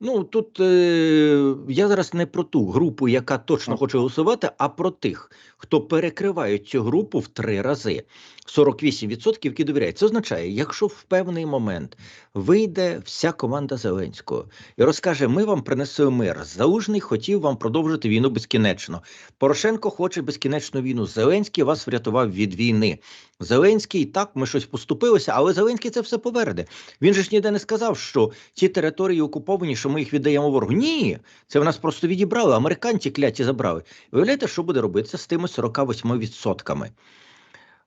Ну тут е, я зараз не про ту групу, яка точно хоче голосувати, а про тих, хто перекриває цю групу в три рази. 48% які довіряють. Це означає, якщо в певний момент вийде вся команда Зеленського і розкаже: Ми вам принесли мир. Залужний хотів вам продовжити війну безкінечно. Порошенко хоче безкінечну війну. Зеленський вас врятував від війни. Зеленський так, ми щось поступилися, але Зеленський це все поверде. Він же ж ніде не сказав, що ті території окуповані, що ми їх віддаємо ворогу. Ні, це в нас просто відібрали. Американці кляті забрали. Виявляєте, що буде робитися з тими 48%?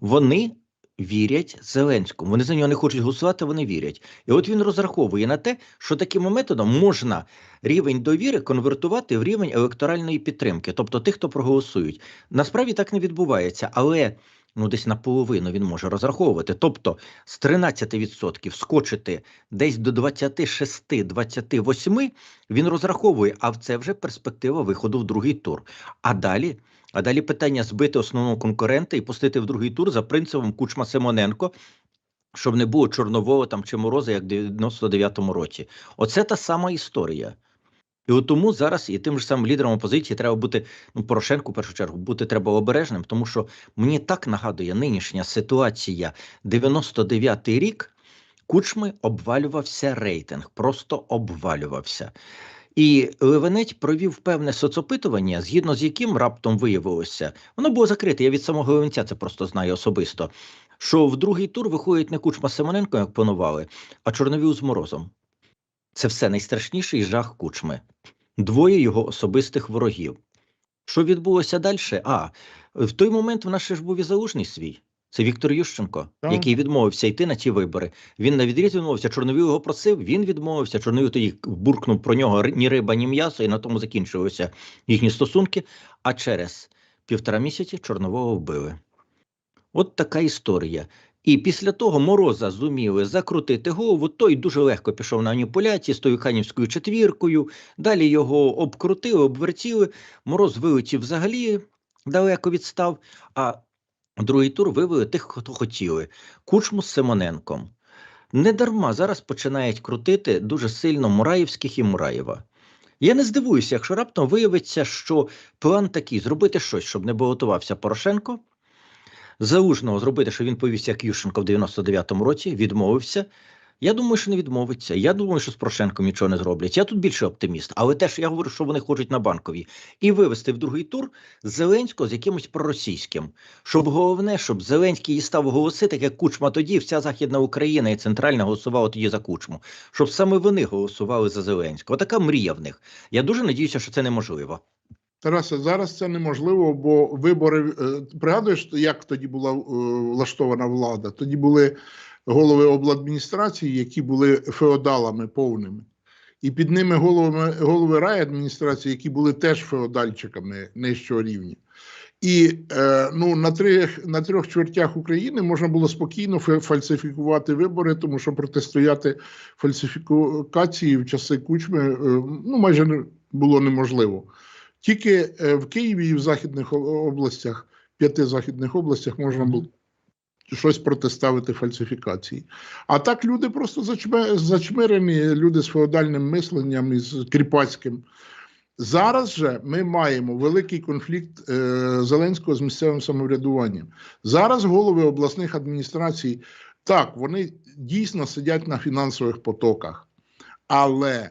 Вони вірять Зеленському. Вони за нього не хочуть голосувати, вони вірять. І от він розраховує на те, що таким методом можна рівень довіри конвертувати в рівень електоральної підтримки, тобто тих, хто проголосують. Насправді так не відбувається, але ну десь наполовину він може розраховувати. Тобто з 13% скочити десь до 26-28 він розраховує, а це вже перспектива виходу в другий тур. А далі, а далі питання збити основного конкурента і пустити в другий тур за принципом Кучма Симоненко. Щоб не було Чорнового там чи Мороза, як в 99-му році. Оце та сама історія. І от тому зараз і тим ж самим лідером опозиції треба бути ну Порошенку, в першу чергу, бути треба обережним, тому що мені так нагадує нинішня ситуація 99-й рік. Кучми обвалювався рейтинг, просто обвалювався. І Левенець провів певне соцопитування, згідно з яким раптом виявилося, воно було закрите. Я від самого Левенця це просто знаю особисто. Що в другий тур виходить не Кучма Симоненко, як планували, а Чорновіл з Морозом. Це все найстрашніший жах Кучми. Двоє його особистих ворогів. Що відбулося далі? А в той момент в нас ще ж був і залужний свій. Це Віктор Ющенко, Так. який відмовився йти на ті вибори. Він на відріз відмовився. Чорновіл його просив. Він відмовився. Чорновіл тоді буркнув про нього ні риба, ні м'ясо, і на тому закінчилися їхні стосунки. А через півтора місяці Чорнового вбили. От така історія. І після того Мороза зуміли закрутити голову. Той дуже легко пішов на маніпуляції з тою ханівською четвіркою. Далі його обкрутили, обвертіли. Мороз вилетів взагалі далеко відстав. А другий тур вивели тих, хто хотіли. Кучму з Симоненком. Недарма зараз починають крутити дуже сильно Мураївських і Мураєва. Я не здивуюся, якщо раптом виявиться, що план такий зробити щось, щоб не балотувався Порошенко. Залужного зробити, що він повівся як Ющенко в 99-му році, відмовився. Я думаю, що не відмовиться. Я думаю, що з Порошенком нічого не зроблять. Я тут більше оптиміст, але теж я говорю, що вони хочуть на банковій і вивести в другий тур Зеленського з якимось проросійським. Щоб головне, щоб Зеленський і став голосити, як Кучма тоді, вся Західна Україна і центральна голосувала тоді за Кучму. Щоб саме вони голосували за Зеленського. Така мрія в них. Я дуже надіюся, що це неможливо. Тарасе, зараз це неможливо, бо вибори. е, Пригадуєш, як тоді була е, влаштована влада? Тоді були голови обладміністрації, які були феодалами повними. І під ними голови, голови райадміністрації, які були теж феодальчиками нижчого рівня. І е, ну, на, трьох, на трьох чвертях України можна було спокійно фальсифікувати вибори, тому що протистояти фальсифікації в часи кучми ну, майже не було неможливо. Тільки е, в Києві і в західних областях, п'яти західних областях можна було щось протиставити фальсифікації. А так люди просто зачмирені, люди з феодальним мисленням і з кріпацьким. Зараз же ми маємо великий конфлікт е, Зеленського з місцевим самоврядуванням. Зараз голови обласних адміністрацій, так, вони дійсно сидять на фінансових потоках, але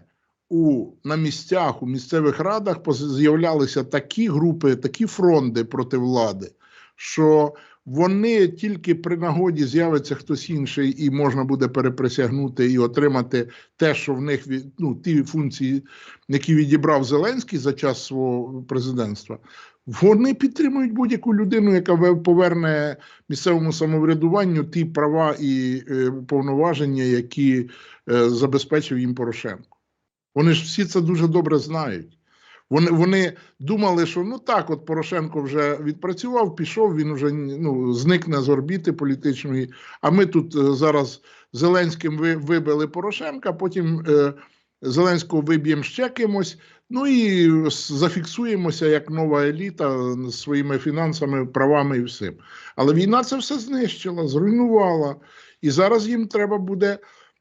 у, на місцях, у місцевих радах з'являлися такі групи, такі фронти проти влади, що вони тільки при нагоді з'явиться хтось інший, і можна буде переприсягнути і отримати те, що в них ну, ті функції, які відібрав Зеленський за час свого президентства. Вони підтримують будь-яку людину, яка ве- поверне місцевому самоврядуванню ті права і е, повноваження, які е, забезпечив їм Порошенко. Вони ж всі це дуже добре знають. Вони, вони думали, що ну так, от Порошенко вже відпрацював, пішов, він вже ну, зникне з орбіти політичної. А ми тут е, зараз Зеленським ви, вибили Порошенка, потім е, Зеленського виб'ємо ще кимось. Ну і зафіксуємося як нова еліта з своїми фінансами, правами і всім. Але війна це все знищила, зруйнувала. І зараз їм треба буде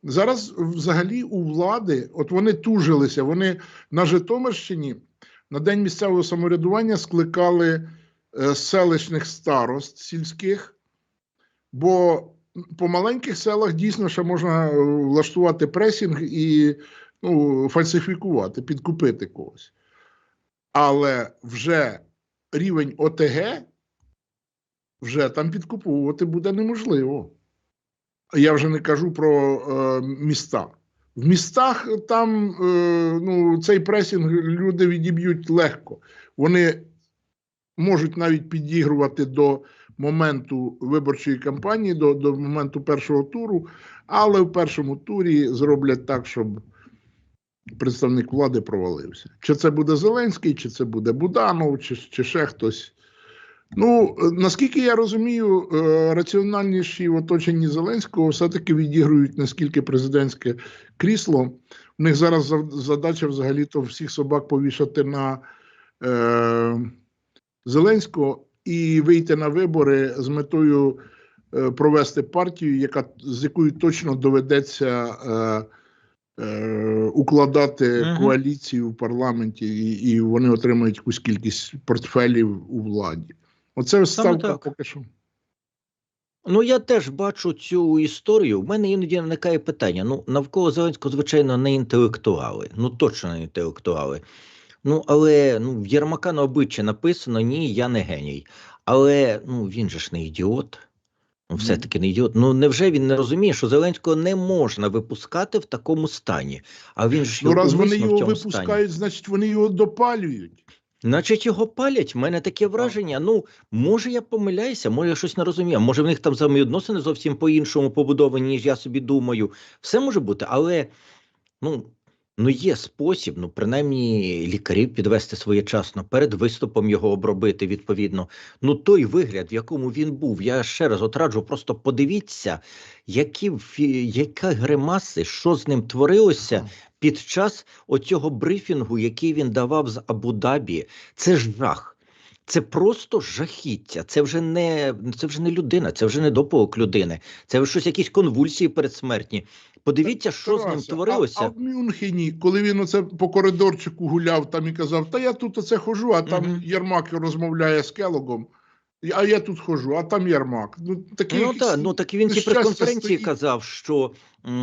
Зараз взагалі у влади, от вони тужилися, вони на Житомирщині на день місцевого самоврядування скликали е, селищних старост сільських, бо по маленьких селах дійсно ще можна е, влаштувати пресінг і ну, фальсифікувати, підкупити когось. Але вже рівень ОТГ вже там підкуповувати буде неможливо. Я вже не кажу про е, міста. В містах там е, ну, цей пресінг люди відіб'ють легко. Вони можуть навіть підігрувати до моменту виборчої кампанії, до, до моменту першого туру, але в першому турі зроблять так, щоб представник влади провалився. Чи це буде Зеленський, чи це буде Буданов, чи, чи ще хтось. Ну, е, наскільки я розумію, е, раціональніші в оточенні Зеленського все-таки відігрують наскільки президентське крісло. У них зараз задача взагалі-то всіх собак повішати на е, Зеленського і вийти на вибори з метою е, провести партію, яка, з якою точно доведеться е, е, укладати Мгм. коаліцію в парламенті, і, і вони отримають якусь кількість портфелів у владі. Оце ставка так. поки що. Ну, я теж бачу цю історію. У мене іноді виникає питання. Ну, навколо Зеленського, звичайно, не інтелектуали. Ну, точно не інтелектуали. Ну, але ну, в Єрмака на обличчі написано: ні, я не геній. Але ну, він же ж не ідіот. Ну, все-таки не ідіот. Ну, невже він не розуміє, що Зеленського не можна випускати в такому стані? А він ж Ну, раз вони його випускають, стані. значить вони його допалюють. Значить, його палять. В мене таке враження. Ну, може, я помиляюся, може, я щось не розумію. Може, в них там взаємовідносини зовсім по-іншому побудовані, ніж я собі думаю. Все може бути, але ну, ну є спосіб, ну, принаймні, лікарів підвести своєчасно, перед виступом його обробити відповідно. Ну, той вигляд, в якому він був, я ще раз от раджу, просто подивіться, які, яка гримаси, що з ним творилося під час оцього брифінгу, який він давав з Абу-Дабі, це ж жах. Це просто жахіття. Це вже не це вже не людина, це вже не доповок людини. Це вже щось якісь конвульсії передсмертні. Подивіться, що з ним творилося. А, а в Мюнхені, коли він оце по коридорчику гуляв там і казав, та я тут оце хожу, а там Мгм. Єрмак розмовляє з Келогом, а я тут хожу, а там Єрмак. Ну, такі Ну так, ну так він нещастя прес-конференції стоїть. казав, що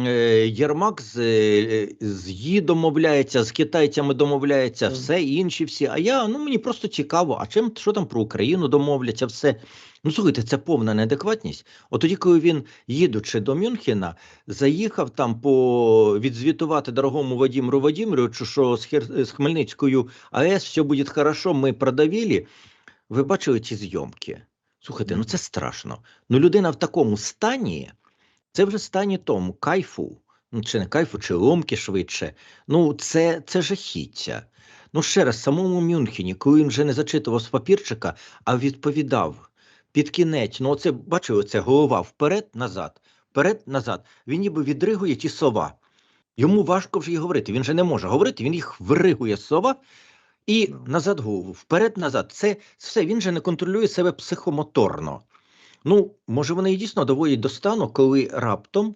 е, Єрмак з, е, з ї домовляється, з китайцями домовляється, Так. все інші всі. А я ну мені просто цікаво, а чим що там про Україну домовляться, все. Ну слухайте, це повна неадекватність. От тоді, коли він, їдучи до Мюнхена, заїхав там по відзвітувати дорогому Вадимиру Вадимировичу, що з, Хер... з Хмельницькою АЕС все буде хорошо, ми продавили. Ви бачили ці зйомки? Слухайте, ну це страшно. Ну, людина в такому стані, це вже стані тому кайфу, ну чи не кайфу, чи ломки швидше. Ну, це, це жахіття. Ну, ще раз, самому Мюнхені, коли він вже не зачитував з папірчика, а відповідав під кінець, ну, оце бачили, оце голова вперед, назад, вперед, назад. Він ніби відригує ті слова. Йому важко вже й говорити. Він же не може говорити, він їх виригує слова і Да. назад голову, вперед, назад. Це все, він же не контролює себе психомоторно. Ну, може, вони і дійсно доводять до стану, коли раптом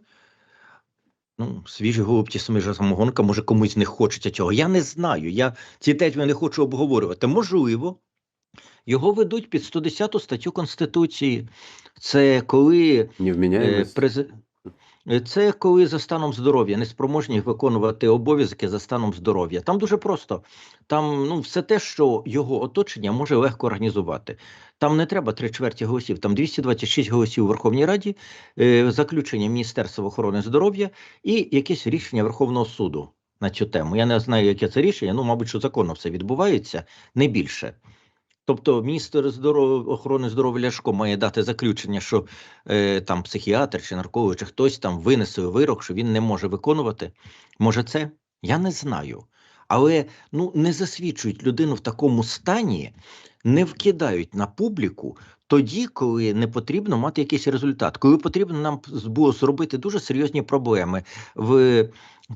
ну, свіжі голубці, смижа самогонка, може комусь не хочеться цього. Я не знаю. Я ці теми не хочу обговорювати. Можливо, його ведуть під 110 статтю Конституції. Це коли Е, Невменяемость. през... е, Це коли за станом здоров'я, неспроможні виконувати обов'язки за станом здоров'я. Там дуже просто. Там ну, все те, що його оточення може легко організувати. Там не треба три чверті голосів, там 226 голосів у Верховній Раді, е, заключення Міністерства охорони здоров'я і якесь рішення Верховного суду на цю тему. Я не знаю, яке це рішення. Ну, мабуть, що законно все відбувається, не більше. Тобто міністр здоров... охорони здоров'я Ляшко має дати заключення, що е, там психіатр чи нарколог, чи хтось там винесе вирок, що він не може виконувати. Може, це? Я не знаю. Але ну не засвідчують людину в такому стані, не вкидають на публіку тоді, коли не потрібно мати якийсь результат, коли потрібно нам було зробити дуже серйозні проблеми в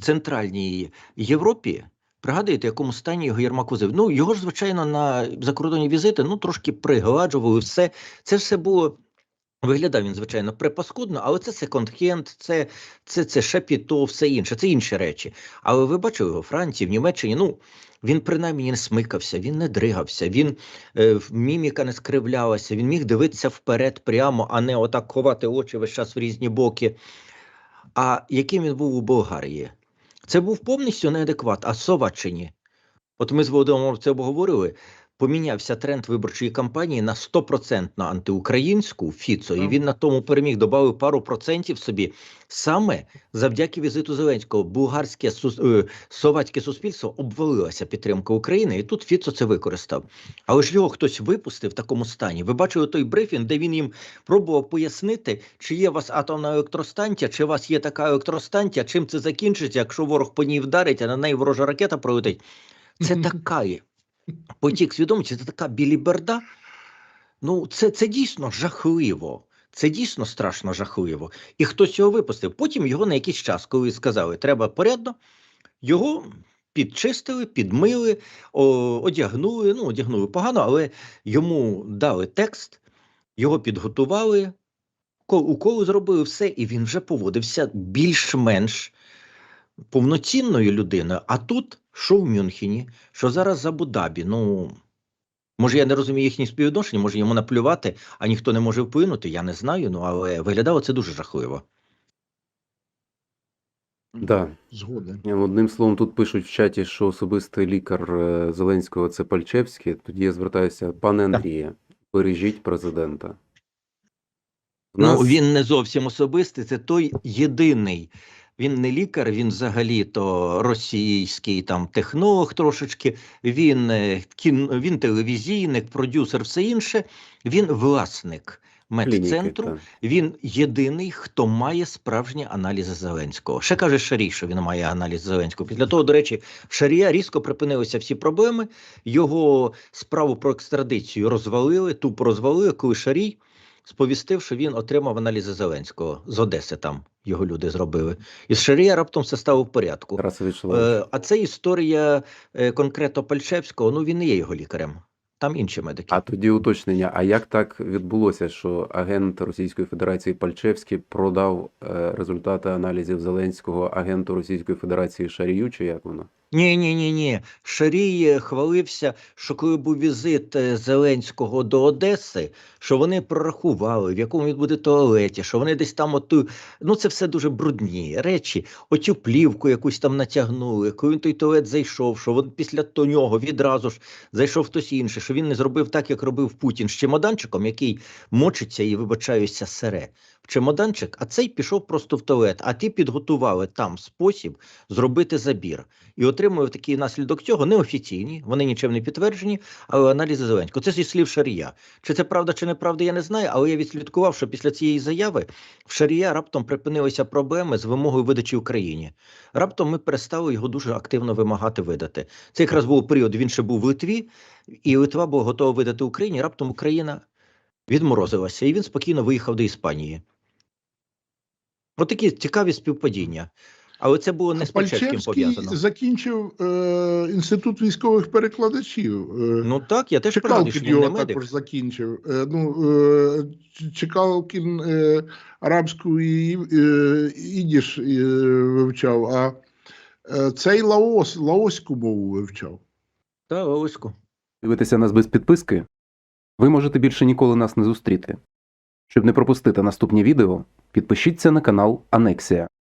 Центральній Європі. Пригадуєте, в якому стані його Єрмак возив? Ну, його ж, звичайно, на закордонні візити ну, трошки пригладжували все. Це все було Виглядав він, звичайно, припаскудно, але це секонд-хенд, це, це, це шепіто, все інше, це інші речі. Але ви бачили його у Франції, в Німеччині, ну, він принаймні не смикався, він не дригався, він е, міміка не скривлялася, він міг дивитися вперед прямо, а не отак ховати очі весь час в різні боки. А яким він був у Болгарії? Це був повністю неадекват, а Соваччині. От ми з Володимиром це обговорили. Помінявся тренд виборчої кампанії на 100% антиукраїнську Фіцо, і він на тому переміг, додав пару процентів собі саме завдяки візиту Зеленського. Булгарське е, словацьке суспільство обвалилася підтримка України, і тут Фіцо це використав. Але ж його хтось випустив в такому стані. Ви бачили той брифінг, де він їм пробував пояснити, чи є у вас атомна електростанція, чи у вас є така електростанція, чим це закінчиться, якщо ворог по ній вдарить, а на неї ворожа ракета пролетить. Це така є потік свідомості, це така біліберда. Ну, це, це дійсно жахливо. Це дійсно страшно жахливо. І хтось його випустив. Потім його на якийсь час, коли сказали, треба порядно, його підчистили, підмили, одягнули. Ну, одягнули погано, але йому дали текст, його підготували, уколи зробили все, і він вже поводився більш-менш повноцінною людиною. А тут, що в Мюнхені, що зараз в Абу-Дабі, ну. Може, я не розумію їхні співвідношення, може йому наплювати, а ніхто не може вплинути, я не знаю, ну але виглядало це дуже жахливо. Да. Згоден. Одним словом, тут пишуть в чаті, що особистий лікар е, Зеленського це Пальчевський. Тоді я звертаюся, пане Андріє, бережіть президента. В Ну, він не зовсім особистий, це той єдиний. Він не лікар, він взагалі то російський там технолог трошечки, він, е, кін, він телевізійник, продюсер, все інше. Він власник медцентру. та. Він єдиний, хто має справжні аналізи Зеленського. Ще каже Шарій, що він має аналіз Зеленського. Після того, до речі, в Шарія різко припинилися всі проблеми. Його справу про екстрадицію розвалили, тупо розвалили, коли Шарій сповістив, що він отримав аналізи Зеленського з Одеси. Там його люди зробили. І з Шарія раптом все стало в порядку. Е, а це історія е, конкретно Пальчевського. Ну він не є його лікарем. Там інші медики. А тоді уточнення: а як так відбулося, що агент Російської Федерації Пальчевський продав е, результати аналізів Зеленського агенту Російської Федерації Шарію, чи як воно? Ні, ні, ні, ні. Шарій е, хвалився, що коли був візит е, Зеленського до Одеси, що вони прорахували, в якому він буде туалеті, що вони десь там оту. Ну, це все дуже брудні речі. Оцю плівку якусь там натягнули. Коли він той туалет зайшов, що він після то нього відразу ж зайшов хтось інший, що він не зробив так, як робив Путін з чемоданчиком, який мочиться і вибачаюся сере в чемоданчик, а цей пішов просто в туалет. А ті підготували там спосіб зробити забір. І отримує такий наслідок цього неофіційні, вони нічим не підтверджені, але аналізи Зеленського. Це зі слів Шарія. Чи це правда, чи неправда, я не знаю, але я відслідкував, що після цієї заяви в Шарія раптом припинилися проблеми з вимогою видачі Україні. Раптом ми перестали його дуже активно вимагати видати. Це якраз був період, він ще був в Литві, і Литва була готова видати Україні. Раптом Україна відморозилася, і він спокійно виїхав до Іспанії. Отакі цікаві співпадіння. Але це було не з Пальчевським пов'язано. закінчив е, інститут військових перекладачів. Е, Ну так, я теж радий, що Чекалкін не його медик. також закінчив. Е, ну, е, Чекалкін е, арабську і е, ідіш е, вивчав, а е, цей лаос, лаоську мову вивчав. Та, Оську. Дивитеся нас без підписки? Ви можете більше ніколи нас не зустріти. Щоб не пропустити наступні відео, підпишіться на канал Анексія.